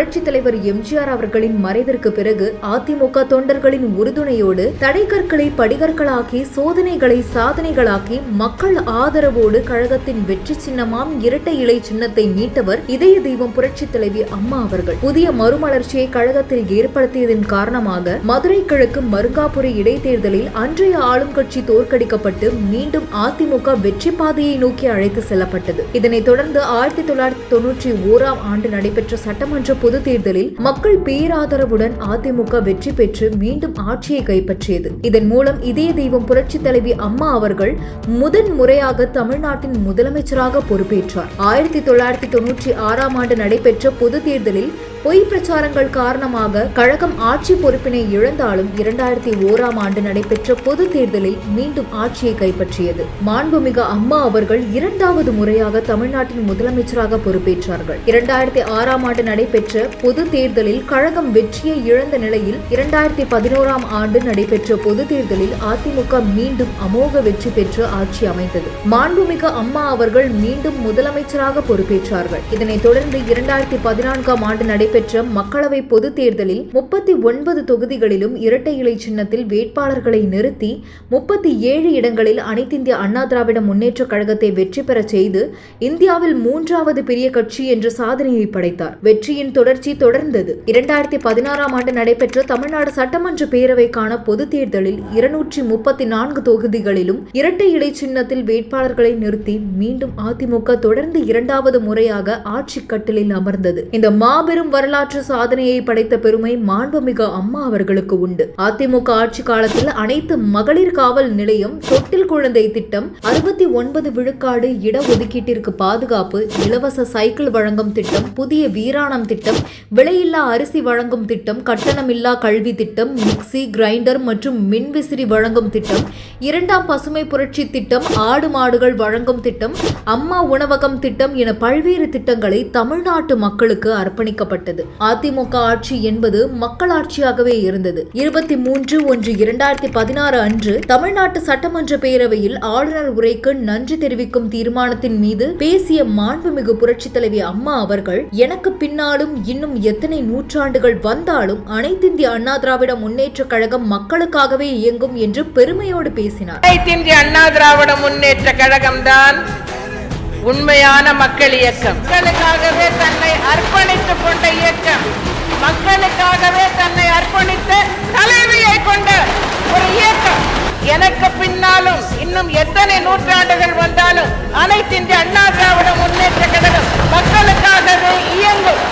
புரட்சித் தலைவர் எம்ஜிஆர் அவர்களின் மறைவிற்கு பிறகு அதிமுக தொண்டர்களின் உறுதுணையோடு தடைக்கற்களை படிகற்களாக்கி சோதனைகளை சாதனைகளாக்கி மக்கள் ஆதரவோடு கழகத்தின் வெற்றி சின்னமாம் இரட்டை இலை சின்னத்தை மீட்டவர் இதய தெய்வம் புரட்சித் தலைவி அம்மா அவர்கள். புதிய மறுமலர்ச்சியை கழகத்தில் ஏற்படுத்தியதன் காரணமாக மதுரை கிழக்கு மருங்காபுரி இடைத்தேர்தலில் அன்றைய ஆளும் கட்சி தோற்கடிக்கப்பட்டு மீண்டும் அதிமுக வெற்றி பாதையை நோக்கி அழைத்து செல்லப்பட்டது. இதனைத் தொடர்ந்து ஆயிரத்தி தொள்ளாயிரத்தி தொன்னூற்றி ஓராம் ஆண்டு நடைபெற்ற சட்டமன்ற பொதுத் தேர்தலில் மக்கள் பேராதரவுடன் அதிமுக வெற்றி பெற்று மீண்டும் ஆட்சியை கைப்பற்றியது. இதன் மூலம் இதய தெய்வம் புரட்சி தலைவி அம்மா அவர்கள் முதன் முறையாக தமிழ்நாட்டின் முதலமைச்சராக பொறுப்பேற்றார். ஆயிரத்தி தொள்ளாயிரத்தி தொன்னூற்றி ஆறாம் ஆண்டு நடைபெற்ற பொதுத் தேர்தலில் பொய் பிரச்சாரங்கள் காரணமாக கழகம் ஆட்சி பொறுப்பினை இழந்தாலும் இரண்டாயிரத்தி ஓராம் ஆண்டு நடைபெற்ற பொது தேர்தலில் மீண்டும் ஆட்சியை கைப்பற்றியது. மாண்புமிகு அம்மா அவர்கள் இரண்டாவது முறையாக தமிழ்நாட்டின் முதலமைச்சராக பொறுப்பேற்றார்கள். இரண்டாயிரத்தி ஆறாம் ஆண்டு நடைபெற்ற பொது தேர்தலில் கழகம் வெற்றியை இழந்த நிலையில் இரண்டாயிரத்தி பதினோராம் ஆண்டு நடைபெற்ற பொது தேர்தலில் அதிமுக மீண்டும் அமோக வெற்றி பெற்று ஆட்சி அமைத்தது மாண்புமிகு அம்மா அவர்கள் மீண்டும் முதலமைச்சராக பொறுப்பேற்றார்கள். இதனைத் தொடர்ந்து இரண்டாயிரத்தி பதினான்காம் ஆண்டு நடைபெற்ற நடைபெற்ற மக்களவை பொதுத் தேர்தலில் முப்பத்தி ஒன்பது தொகுதிகளிலும் இரட்டை இலை சின்னத்தில் வேட்பாளர்களை நிறுத்தி முப்பத்தி ஏழு இடங்களில் அனைத்திந்திய அண்ணா திராவிட முன்னேற்ற கழகத்தை வெற்றி பெற செய்து இந்தியாவில் மூன்றாவது பெரிய கட்சி என்ற சாதனையை படைத்தார். வெற்றியின் தொடர்ச்சி தொடர்ந்தது. இரண்டாயிரத்தி பதினாறாம் ஆண்டு நடைபெற்ற தமிழ்நாடு சட்டமன்ற பேரவைக்கான பொதுத் தேர்தலில் இருநூற்றி முப்பத்தி நான்கு தொகுதிகளிலும் இரட்டை இலை சின்னத்தில் வேட்பாளர்களை நிறுத்தி மீண்டும் அதிமுக தொடர்ந்து இரண்டாவது முறையாக ஆட்சி கட்டிலில் அமர்ந்தது. இந்த மாபெரும் வரலாற்று சாதனையை படைத்த பெருமை மாண்புமிகு அம்மா அவர்களுக்கு உண்டு. அதிமுக ஆட்சி காலத்தில் அனைத்து மகளிர் காவல் நிலையம் தொட்டில் குழந்தை திட்டம் அறுபத்தி ஒன்பது விழுக்காடு இடஒதுக்கீட்டிற்கு பாதுகாப்பு இலவச சைக்கிள் வழங்கும் திட்டம் புதிய வீராணம் திட்டம் விலையில்லா அரிசி வழங்கும் திட்டம் கட்டணமில்லா கல்வி திட்டம் மிக்சி கிரைண்டர் மற்றும் மின்விசிறி வழங்கும் திட்டம் இரண்டாம் பசுமை புரட்சி திட்டம் ஆடு மாடுகள் வழங்கும் திட்டம் அம்மா உணவகம் திட்டம் என பல்வேறு திட்டங்களை தமிழ்நாட்டு மக்களுக்கு அர்ப்பணிக்கப்பட்டது. அதிமுக ஆட்சி என்பது மக்களாட்சியாகவே இருந்தது. இருபத்தி மூன்று ஒன்று இரண்டாயிரத்தி பதினாறு அன்று தமிழ்நாட்டு சட்டமன்ற பேரவையில் ஆளுநர் உரைக்கு நன்றி தெரிவிக்கும் தீர்மானத்தின் மீது பேசிய மாண்புமிகு புரட்சித் தலைவி அம்மா அவர்கள் எனக்கு பின்னாலும் இன்னும் எத்தனை நூற்றாண்டுகள் வந்தாலும் அனைத்திந்திய அண்ணா திராவிட முன்னேற்ற கழகம் மக்களுக்காகவே இயங்கும் என்று பெருமையோடு பேசினார். அனைத்திந்திய அண்ணா திராவிட முன்னேற்ற கழகம்தான் உண்மையான மக்கள் இயக்கம். மக்களுக்காகவே தன்னை அர்ப்பணித்துக் கொண்ட இயக்கம். மக்களுக்காகவே தன்னை அர்ப்பணித்த தலைவியை கொண்ட ஒரு இயக்கம். எனக்கு பின்னாலும் இன்னும் எத்தனை நூற்றாண்டுகள் வந்தாலும் அனைத்திந்திய அண்ணா திராவிட முன்னேற்ற கழகம்